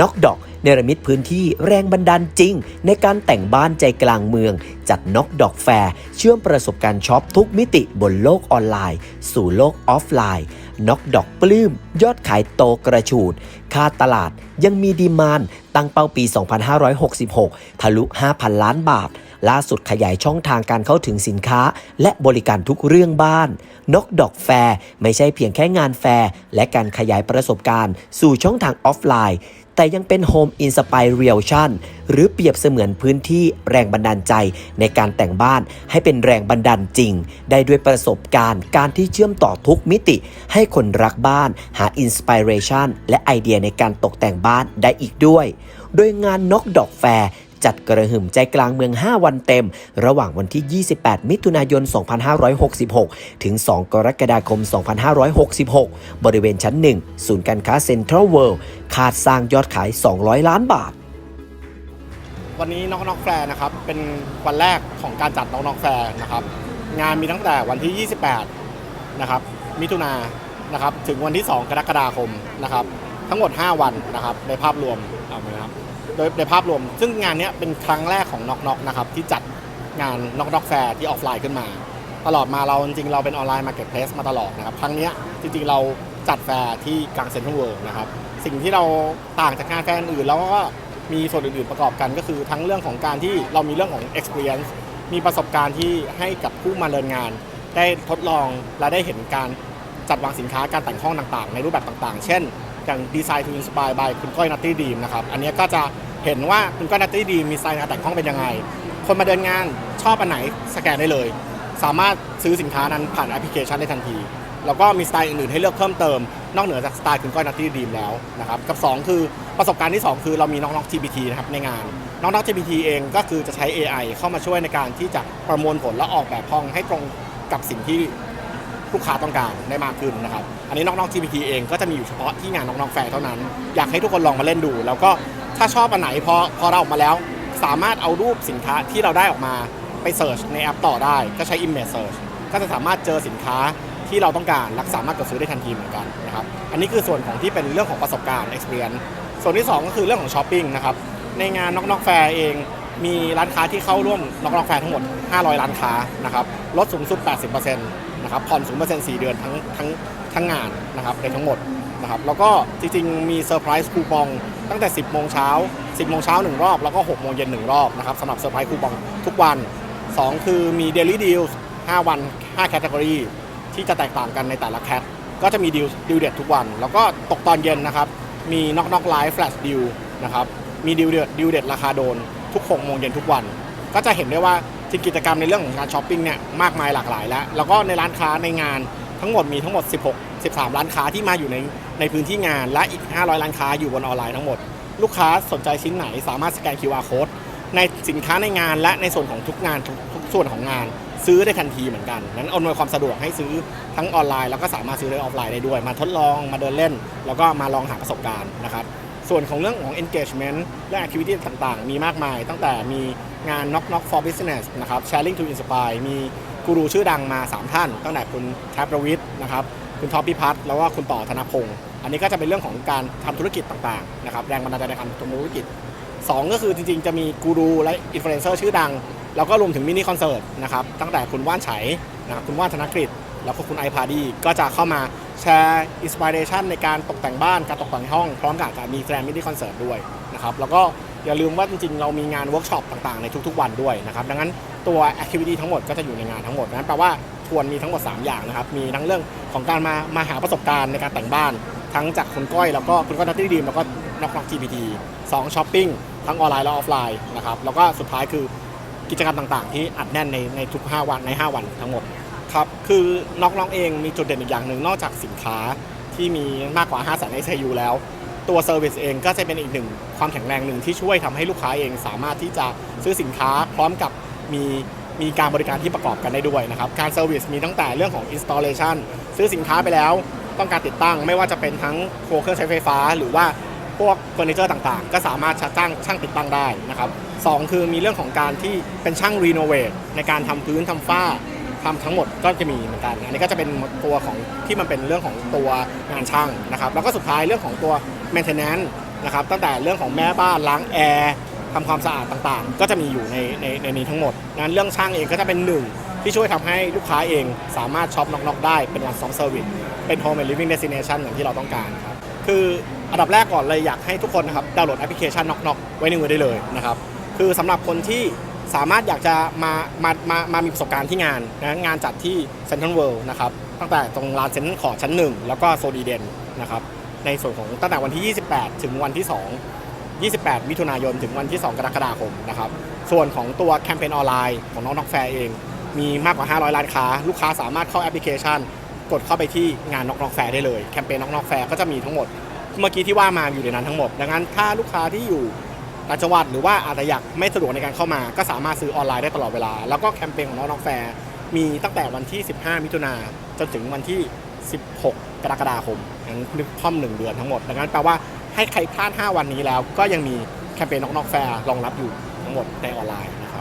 น็อกดอกเนรมิตพื้นที่แรงบันดาลจริง ในการแต่งบ้านใจกลางเมือง จัดน็อกดอกแฟร์ เชื่อมประสบการณ์ช็อปทุกมิติบนโลกออนไลน์ สู่โลกออฟไลน์น็อกดอกปลื้ม ยอดขายโตกระฉูด ค่าตลาดยังมีดีมานตั้งเป้าปี 2566 ทะลุ 5,000 ล้านบาท ล่าสุดขยายช่องทางการเข้าถึงสินค้า และบริการทุกเรื่องบ้านนกดอกแฟร์ไม่ใช่เพียงแค่งานแฟร์และการขยายประสบการณ์ สู่ช่องทางออฟไลน์ แต่ยังเป็น Home Inspiration หรือเปรียบเสมือนพื้นที่แรงบันดาลใจในการแต่งบ้านให้เป็นแรงบันดาลจริง ได้ด้วยประสบการณ์การที่เชื่อมต่อทุกมิติ ให้คนรักบ้านหาอินสปิเรชันและไอเดียในการตกแต่งบ้านได้อีกด้วย โดยงานนกดอกแฟร์ จัดกระหึ่มใจกลางเมือง 5 วันเต็ม ระหว่างวันที่ 28 มิถุนายน 2566 ถึง 2 กรกฎาคม 2566 บริเวณชั้น 1 ศูนย์การค้าเซ็นทรัลเวิลด์คาดสร้างยอดขาย 200 ล้านบาท วันนี้น้องน้องแฟร์นะครับ เป็นวันแรกของการจัดน้องน้องแฟร์นะครับ งานมีตั้งแต่วันที่ 28 นะครับ มิถุนายนนะครับ ถึงวันที่ 2 กรกฎาคมนะครับ ทั้งหมด 5 วันนะครับ ในภาพรวมเอาไหมครับ โดยในภาพรวม ซึ่งงานนี้เป็นครั้งแรกของน็อกน็อกนะครับที่จัดงานน็อกน็อกแฟร์ที่ออฟไลน์ขึ้นมา ตลอดมาเราจริงๆเราเป็นออนไลน์มาเก็ตเพลสมาตลอดนะครับครั้งนี้จริงๆเราจัดแฟร์ที่กลางเซ็นทรัลเวิลด์นะครับสิ่งที่เราต่างจากงานแฟร์อื่นแล้วก็มีส่วนอื่นๆประกอบกันก็คือทั้งเรื่องของการที่เรามีเรื่องของ experience มีประสบการณ์ที่ให้กับผู้มาเรียนงาน ได้ทดลองและได้เห็นการจัดวางสินค้าการแต่งห้องต่างๆ ในรูปแบบต่างๆ เช่น อย่าง Design to Inspire by คุณก้อยนัตตี้ดีมนะครับ อันนี้ก็จะเห็นว่าคุณก้อยนัตตี้ดีมมีสไตล์การแต่งห้องเป็นยังไง คนมาเดินงานชอบอันไหนสแกนได้เลย สามารถซื้อสินค้านั้นผ่านแอปพลิเคชันได้ทันที แล้วก็มีสไตล์อื่นๆให้เลือกเพิ่มเติม นอกเหนือจากสไตล์คุณก้อยนัตตี้ดีมแล้วนะครับ กับ 2 คือประสบการณ์ที่ 2 คือเรามีน้องๆ GPT นะครับในงาน น้องๆ GPT เองก็คือจะใช้ AI เข้ามาช่วยในการที่จะประมวลผลและออกแบบห้องให้ตรงกับสิ่งที่ ลูกค้าต้องการได้มากขึ้นนะครับ อันนี้น้องๆ GPT เองก็จะมีอยู่เฉพาะที่งานน้องๆแฟร์เท่านั้น อยากให้ทุกคนลองมาเล่นดู แล้วก็ถ้าชอบอันไหนพอพอเราออกมาแล้ว สามารถเอารูปสินค้าที่เราได้ออกมาไปเสิร์ชในแอปต่อได้ ก็ใช้ Image Search ก็จะสามารถเจอสินค้าที่เราต้องการและสามารถกดซื้อได้ทันทีเหมือนกันนะครับอันนี้คือส่วนของที่เป็นเรื่องของประสบการณ์ experience ส่วนที่ 2 ก็คือเรื่องของช้อปปิ้งนะครับในงานน็อกน็อกแฟร์เองมีร้านค้าที่เข้าร่วมน็อกน็อกแฟร์ทั้งหมด 500 ร้านค้านะครับลดสูงสุด 80% นะครับผ่อน0% 4เดือนทั้งทั้งทั้งงานนะครับในทั้งหมดนะครับแล้วก็จริงๆ มีเซอร์ไพรส์คูปองตั้งแต่ 10 โมงเช้า 10 โมงเช้า 1 รอบ แล้วก็ 6 โมงเย็น 1 รอบนะครับสำหรับเซอร์ไพรส์คูปองทุกวัน 2 คือมี Daily Deals 5 วัน5แคตตากรีที่จะแตกต่างกันในแต่ละแคตก็จะมีดีลดีลเด็ดทุกวัน แล้วก็ตกตอนเย็นนะครับ มีน็อกน็อกไลฟ์แฟลชดิวนะครับ มีดีลเด็ดดีลเด็ดราคาโดนทุก 6 โมงเย็นทุกวัน ก็จะเห็นได้ว่า จริงกิจกรรมในเรื่องของการช้อปปิ้งเนี่ยมากมายหลากหลายแล้ว แล้วก็ในร้านค้าในงานทั้งหมดมีทั้งหมด 16 13 ร้านค้าที่มาอยู่ในในพื้นที่งาน และอีก 500 ร้านค้าอยู่บนออนไลน์ทั้งหมด ลูกค้าสนใจชิ้นไหนสามารถสแกน QR code ในสินค้าในงานและในส่วนของทุกงานทุกทุกส่วนของงาน ซื้อได้ทันทีเหมือนกัน นั้นอำนวยความสะดวกให้ซื้อทั้งออนไลน์แล้วก็สามารถซื้อได้ออฟไลน์ได้ด้วย มาทดลองมาเดินเล่น แล้วก็มาลองหาประสบการณ์นะครับ ส่วนของเรื่องของ engagement และ activity ต่างๆ มีมากมาย ตั้งแต่มีงาน knock knock for business นะครับ sharing to inspire มีกูรูชื่อดังมา 3 ท่าน ตั้งแต่คุณแทบประวิทย์นะครับคุณท็อปพิพัฒน์แล้วก็คุณต่อธนพงศ์อันนี้ก็จะเป็นเรื่องของการทำธุรกิจต่างๆนะครับแรงบันดาลใจในการทำธุรกิจสองก็คือจริงๆ จะมีกูรูและอินฟลูเอนเซอร์ชื่อดัง แล้วก็รวมถึงมินิคอนเสิร์ตนะครับตั้งแต่คุณว่านไฉนะครับคุณว่านธนกฤษ แล้วก็คุณไอพาดีก็จะเข้ามาแชร์อินสปิเรชันในการตกแต่งบ้านการตกแต่งห้อง พร้อมกับการมีแกรนมินิคอนเสิร์ตด้วยนะครับแล้วก็อย่าลืมว่าจริงๆ เรามีงานเวิร์กช็อปต่างๆ ในทุกๆวันด้วยนะครับดังนั้นตัวแอคทิวิตี้ทั้งหมดก็จะอยู่ในงานทั้งหมดนั้นแปลว่าทวนมีทั้งหมด 3 อย่างนะครับ มีทั้งเรื่องของการมามาหาประสบการณ์ในการแต่งบ้าน ทั้งจากคุณก้อยแล้วก็คุณก้อยนัตตี้ดีมแล้วก็นักนัก GPT สองช้อปปิ้งทั้งออนไลน์และออฟไลน์นะครับแล้วก็สุดท้ายคือกิจกรรมต่างๆ ที่อัดแน่นในในทุก 5 วันใน 5 วันทั้งหมด ครับคือน้องเองมีจุดเด่นอีกอย่างหนึ่งนอกจากสินค้าที่มีมากกว่า 5 0 0 0 0 SKU แล้ว ตัวเซอร์วิสเองก็จะเป็นอีกหนึ่งความแข็งแรงหนึ่งที่ช่วยทำให้ลูกค้าเองสามารถที่จะซื้อสินค้าพร้อมกับมีมีการบริการที่ประกอบกันได้ด้วยนะครับ การเซอร์วิสมีตั้งแต่เรื่องของ installation ซื้อสินค้าไปแล้วต้องการติดตั้งไม่ว่าจะเป็นทั้งโครงเครื่องใช้ไฟฟ้า หรือว่าพวกเฟอร์นิเจอร์ต่างๆ ก็สามารถจ้างช่างติดตั้งได้นะครับสองคือมีเรื่องของการที่เป็นช่างรีโนเวทในการทำพื้นทำฝ้า ทำทั้งหมดก็จะมีเหมือนกันอันนี้ก็จะเป็นตัวของที่มันเป็นเรื่องของตัวงานช่างนะครับ แล้วก็สุดท้ายเรื่องของตัว maintenance นะครับตั้งแต่เรื่องของแม่บ้านล้างแอร์ทำความสะอาดต่างๆ ก็จะมีอยู่ในในในนี้ทั้งหมดงั้นเรื่องช่างเองก็จะเป็นหนึ่งที่ช่วยทำให้ลูกค้าเองสามารถช็อปน็อกๆได้เป็น one stop service เป็น home and living destination อย่างที่เราต้องการครับคืออันดับแรกก่อนเลยอยากให้ทุกคนนะครับดาวน์โหลดแอปพลิเคชันน็อกน็อกไว้ในมือได้เลยนะครับคือสำหรับคนที่ สามารถอยากจะมามามามามีประสบการณ์ที่งานนะงานจัดที่เซ็นทรัลเวิลด์นะครับตั้งแต่ตรงลานเซ็นทรัลขอชั้น 1 แล้วก็โซนอีเดนนะครับในส่วนของตั้งแต่วันที่ 28 ถึงวันที่ 2 28 มิถุนายนถึงวันที่ 2 กรกฎาคมนะครับส่วนของตัวแคมเปญออนไลน์ของน้องนอกแฟร์เอง มีมากกว่า 500ร้านค้า ลูกค้าสามารถเข้าแอปพลิเคชัน กดเข้าไปที่งานนอกนอกแฟร์ได้เลยแคมเปญนอกนอกแฟร์ก็จะมีทั้งหมด เมื่อกี้ที่ว่ามาอยู่ในนั้นทั้งหมด ดังนั้นถ้าลูกค้าที่อยู่ ต่างจังหวัดหรือว่าอาจจะอยากไม่สะดวกในการเข้ามา ก็สามารถซื้อออนไลน์ได้ตลอดเวลา แล้วก็แคมเปญของน้องน้องแฟร์มีตั้งแต่วันที่ 15 มิถุนาจนถึงวันที่ 16 กรกฎาคมงั้นนึกค่อมหนึ่งเดือนทั้งหมด ดังนั้นแปลว่าให้ใครพลาด 5 วันนี้แล้ว ก็ยังมีแคมเปญน้องน้องแฟร์รองรับอยู่ทั้งหมดในออนไลน์